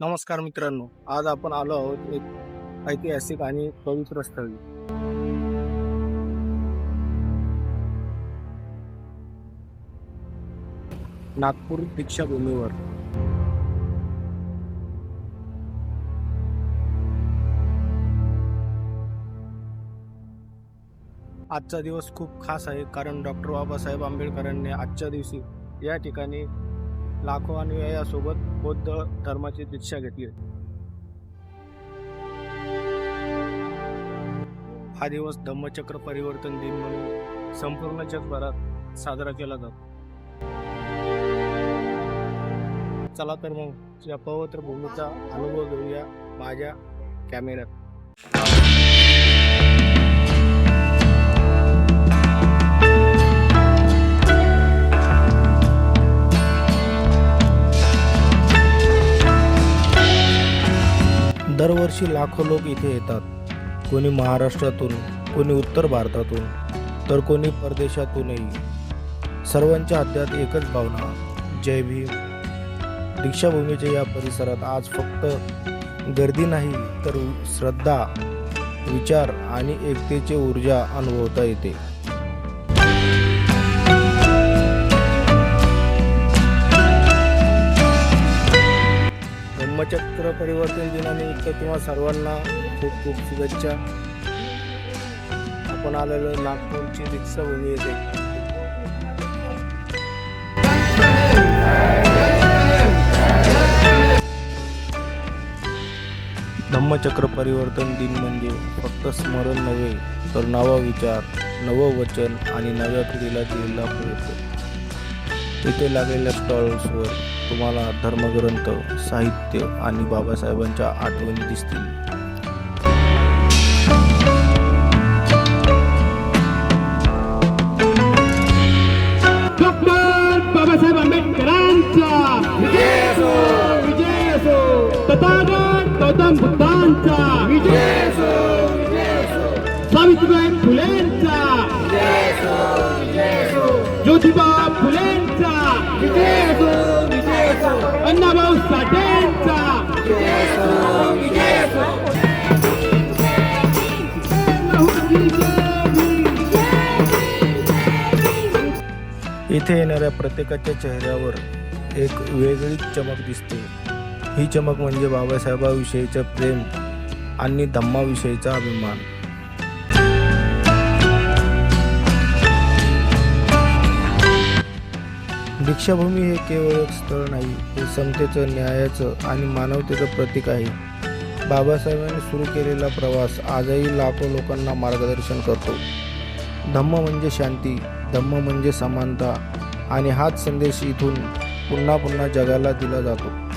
नमस्कार मित्रांनो आज आपण आलो आहोत एक ऐतिहासिक आणि पवित्र स्थळी. नागपूर दीक्षाभूमीवर आजचा दिवस खूप खास आहे कारण डॉक्टर बाबासाहेब आंबेडकरांनी आजच्या दिवशी या ठिकाणी लाखो अनुयायासोबत बौद्ध धर्माची दीक्षा घेतली हा दिवस धम्मचक्र परिवर्तन दिन म्हणून संपूर्ण जगभरात साजरा केला जातो. चला तर मग या पवित्र भूमीचा अनुभव घेऊया माझ्या कॅमेऱ्यात. दरवर्षी लाखो लोक इथे येतात. कोणी महाराष्ट्रातून कोणी उत्तर भारतातून तर कोणी परदेशातूनही. सर्वांच्या हात्यात एकच भावना. जय भीम. दीक्षाभूमीच्या या परिसरात आज फक्त गर्दी नाही तर श्रद्धा विचार आणि एकतेची ऊर्जा अनुभवता येते. धम्मचक्र परिवर्तन दिनानिमित्त किंवा सर्वांना खूप खूप शुभेच्छा. आपण आलेलो नागपूरची दीक्षाभूमी येते धम्मचक्र परिवर्तन दिन म्हणजे फक्त स्मरण नव्हे तर नवा विचार नवं वचन आणि नव्या पिढीला दिलेला प्रयत्न इथे लागलेल्या स्टॉल्सवर तुम्हाला धर्मग्रंथ साहित्य आणि बाबासाहेबांच्या आठवणी दिसतील. सावित्रीबाई बाबासाहेब आंबेडकरांचा विजय विजय असो विजय असो विजय असो विजय असो इथे येणाऱ्या प्रत्येकाच्या चेहऱ्यावर एक वेगळीच चमक दिसते. ही चमक म्हणजे बाबासाहेबाविषयीचं प्रेम आणि धम्माविषयीचा अभिमान. दीक्षाभूमी हे केवळ एक स्थळ नाही हे समतेचं न्यायाचं आणि मानवतेचं प्रतीक आहे. बाबासाहेबांनी सुरू केलेला प्रवास आजही लाखो लोकांना मार्गदर्शन करतो. धम्म म्हणजे शांती धम्म म्हणजे समानता आणि हाच संदेश इथून पुन्हा पुन्हा जगाला दिला जातो.